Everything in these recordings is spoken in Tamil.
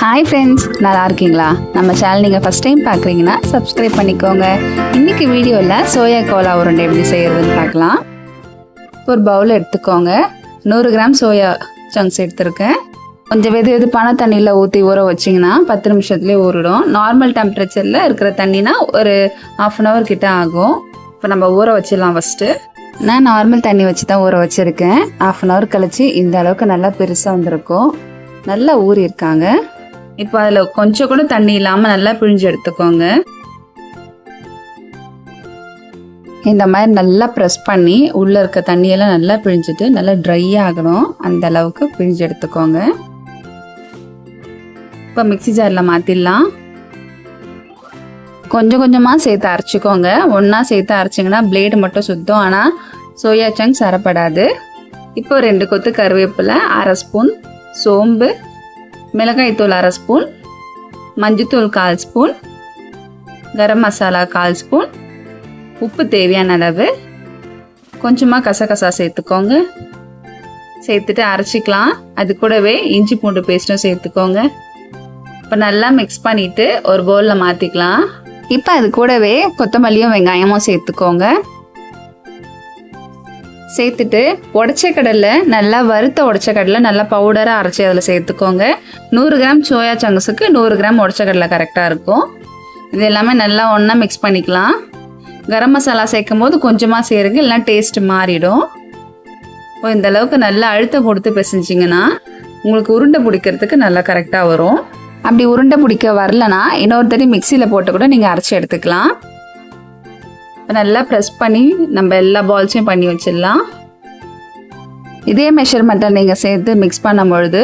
ஹாய் ஃப்ரெண்ட்ஸ் நல்லா இருக்கீங்களா நம்ம சேனல் நீங்கள் ஃபஸ்ட் டைம் பார்க்குறீங்கன்னா சப்ஸ்கிரைப் பண்ணிக்கோங்க. இன்றைக்கி வீடியோவில் சோயா கோலா உருண்டை எப்படி செய்கிறதுன்னு பார்க்கலாம். ஒரு பவுல் எடுத்துக்கோங்க. நூறு கிராம் சோயா சங்க்ஸ் எடுத்திருக்கேன். கொஞ்சம் வெது வெதுப்பான தண்ணியில் ஊற்றி ஊற வச்சிங்கன்னா பத்து நிமிஷத்துலேயே ஊறிடும். நார்மல் டெம்பரேச்சரில் இருக்கிற தண்ணினா ஒரு ஆஃப் அன் ஹவர் கிட்ட ஆகும். இப்போ நம்ம ஊற வச்சிடலாம் ஃபஸ்ட்டு நான் நார்மல் தண்ணி வச்சு தான் ஊற வச்சுருக்கேன். ஆஃப் அன் ஹவர் கழித்து இந்த அளவுக்கு நல்லா பெருசாக வந்திருக்கும். நல்லா ஊறி இருக்காங்க இப்போ அதில் கொஞ்சம் கூட தண்ணி இல்லாமல் நல்லா பிழிஞ்சு எடுத்துக்கோங்க. இந்த மாதிரி நல்லா ப்ரெஸ் பண்ணி உள்ளே இருக்க தண்ணியெல்லாம் நல்லா பிழிஞ்சிட்டு நல்லா ட்ரை ஆகணும். அந்த அளவுக்கு பிழிஞ்சு எடுத்துக்கோங்க. இப்போ மிக்ஸி ஜாரில் மாற்றிடலாம் கொஞ்சம் கொஞ்சமாக சேர்த்து அரைச்சிக்கோங்க. ஒன்றா சேர்த்து அரைச்சிங்கன்னா பிளேடு மட்டும் சுத்தம். ஆனால் சோயா சங்க்ஸ் அரைப்படாது. இப்போ ரெண்டு கொத்து கருவேப்பிலை அரை ஸ்பூன் சோம்பு மிளகாய்த்தூள் அரை ஸ்பூன் மஞ்சத்தூள் கால் ஸ்பூன் கரம் மசாலா கால் ஸ்பூன் உப்பு தேவையான அளவு. கொஞ்சமாக கசகசா சேர்த்துக்கோங்க. சேர்த்துட்டு அரைச்சிக்கலாம். அது கூடவே இஞ்சி பூண்டு பேஸ்ட்டும் சேர்த்துக்கோங்க. இப்போ நல்லா மிக்ஸ் பண்ணிவிட்டு ஒரு பவுலில் மாற்றிக்கலாம் இப்போ அது கூடவே கொத்தமல்லியும் வெங்காயமும் சேர்த்துக்கோங்க. சேர்த்துட்டு உடச்ச கடலை நல்லா வறுத்த உடச்ச கடலை நல்லா பவுடராக அரைச்சி அதில் சேர்த்துக்கோங்க. நூறு கிராம் சோயா சங்கஸுக்கு நூறு கிராம் உடச்ச கடலை கரெக்டாக இருக்கும். இது எல்லாமே நல்லா ஒன்றா மிக்ஸ் பண்ணிக்கலாம். கரம் மசாலா சேர்க்கும் போது கொஞ்சமாக சேருங்க இல்லைனா டேஸ்ட் மாறிடும். இப்போ இந்த அளவுக்கு நல்லா அழுத்தம் கொடுத்து பிசைஞ்சிங்கன்னா உங்களுக்கு உருண்டை பிடிக்கிறதுக்கு நல்லா கரெக்டாக வரும். அப்படி உருண்டை பிடிக்க வரலனா இன்னொரு தடவை மிக்சியில் போட்டு கூட நீங்கள் அரைச்சி எடுத்துக்கலாம். நல்லா ப்ரெஸ் பண்ணி நம்ம எல்லா பால்ஸையும் பண்ணி வச்சிடலாம். இதே மெஷர்மெண்ட்டை நீங்கள் சேர்த்து மிக்ஸ் பண்ணும் பொழுது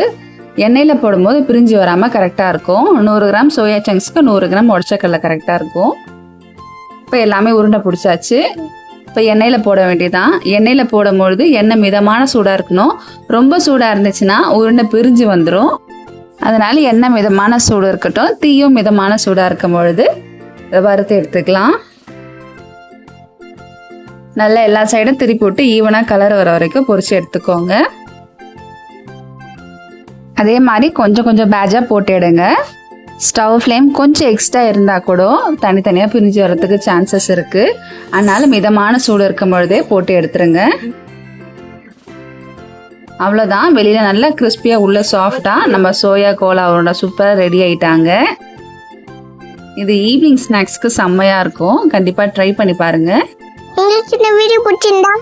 எண்ணெயில் போடும்போது பிரிஞ்சு வராமல் கரெக்டாக இருக்கும். நூறு கிராம் சோயா சங்க்ஸ்க்கு நூறு கிராம் உடச்சக்கடலை கரெக்டாக இருக்கும். இப்போ எல்லாமே உருண்டை பிடிச்சாச்சு. இப்போ எண்ணெயில் போட வேண்டியதான் எண்ணெயில் போடும்பொழுது எண்ணெய் மிதமான சூடாக இருக்கணும். ரொம்ப சூடாக இருந்துச்சுன்னா உருண்டை பிரிஞ்சு வந்துடும் அதனால் எண்ணெய் மிதமான சூடு இருக்கட்டும். தீயும் மிதமான சூடாக இருக்கும் பொழுது வறுத்து எடுத்துக்கலாம். நல்லா எல்லா சைடும் திருப்பி விட்டு ஈவனாக கலர் வர வரைக்கும் பொறிச்சு எடுத்துக்கோங்க. அதே மாதிரி கொஞ்சம் கொஞ்சம் பேஜாக போட்டு எடுங்க. ஸ்டவ் ஃப்ளேம் கொஞ்சம் எக்ஸ்ட்ரா இருந்தால் கூட தனித்தனியாக பிரிஞ்சு வரத்துக்கு சான்சஸ் இருக்குது அதனால் மிதமான சூடு இருக்கும் பொழுதே போட்டு எடுத்துருங்க. அவ்வளோதான் வெளியில் நல்லா கிறிஸ்பியாக உள்ள சாஃப்டாக நம்ம சோயா கோலாவோட சூப்பராக ரெடி ஆயிட்டாங்க. இது ஈவினிங் ஸ்நாக்ஸ்க்கு செம்மையாக இருக்கும். கண்டிப்பாக ட்ரை பண்ணி பாருங்கள் உங்களுக்கு இந்த வீடியோ பிடிச்சிருந்தா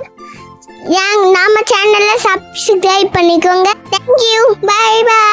என் நாம சேனலை சப்ஸ்கிரைப் பண்ணிக்கோங்க. Thank you bye bye